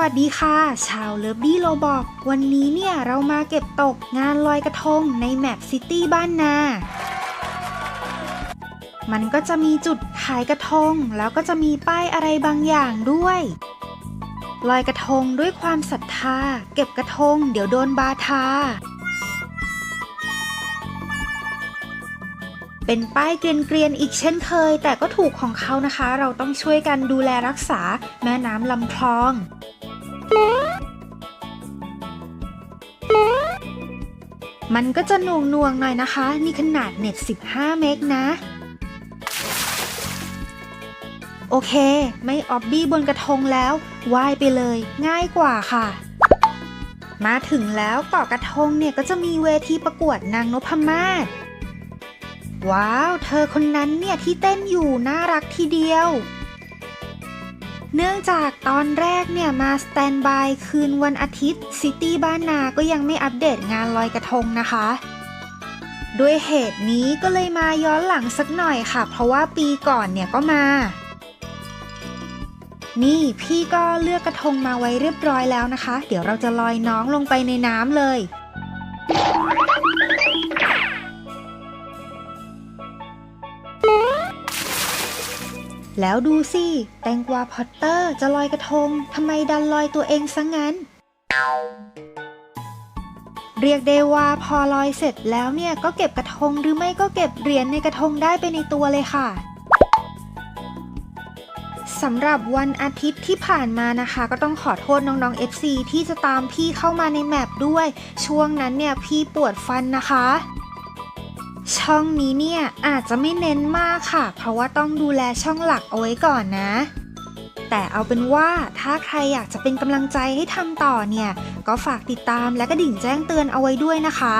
สวัสดีค่ะ ชาวเลิฟดี้โลบอก วันนี้เนี่ยเรามาเก็บตกงานลอยกระทงในแมปซิตี้บ้านนา มันก็จะมีจุดขายกระทง แล้วก็จะมีป้ายอะไรบางอย่างด้วย ลอยกระทงด้วยความศรัทธา เก็บกระทง เดี๋ยวโดนบาทา เป็นป้ายเกรียนๆอีกเช่นเคย แต่ก็ถูกของเขานะคะ เราต้องช่วยกันดูแลรักษาแม่น้ำลำคลอง มันก็จะหน่วงหน่วงๆหน่อยนะคะ นี่ขนาดเน็ต 15 เมกนะ โอเค ไม่ออบบี้บนกระทงแล้วว่ายไปเลย ง่ายกว่าค่ะ มาถึงแล้วเกาะกระทงเนี่ยก็จะมีเวทีประกวดนางนพมาศว้าว เธอคนนั้นเนี่ยที่เต้นอยู่น่ารักทีเดียว เนื่องจากตอนแรกเนี่ยมาสแตนบายคืนวันอาทิตย์ ซิตี้บ้านนาก็ยังไม่อัปเดตงานลอยกระทงนะคะด้วยเหตุนี้ก็เลยมาย้อนหลังสักหน่อยค่ะ เพราะว่าปีก่อนเนี่ยก็มา นี่พี่ก็เลือกกระทงมาไว้เรียบร้อยแล้วนะคะ เดี๋ยวเราจะลอยน้องลงไปในน้ำเลย แล้วดูสิ แตงกวาพอตเตอร์จะลอยกระทงทำไมดันลอยตัวเองซะงั้น เรียกได้ว่าพอลอยเสร็จแล้วเนี่ยก็เก็บกระทงหรือไม่ก็เก็บเหรียญในกระทงได้ไปในตัวเลยค่ะสำหรับวันอาทิตย์ที่ผ่านมานะคะ ก็ต้องขอโทษน้องๆ FC ที่จะตามพี่เข้ามาในแมปด้วย ช่วงนั้นเนี่ยพี่ปวดฟันนะคะ ช่องนี้เนี่ยอาจจะไม่เน้นมากค่ะ เพราะว่าต้องดูแลช่องหลักเอาไว้ก่อนนะ แต่เอาเป็นว่าถ้าใครอยากจะเป็นกำลังใจให้ทำต่อเนี่ย ก็ฝากติดตามและกระดิ่งแจ้งเตือนเอาไว้ด้วยนะคะ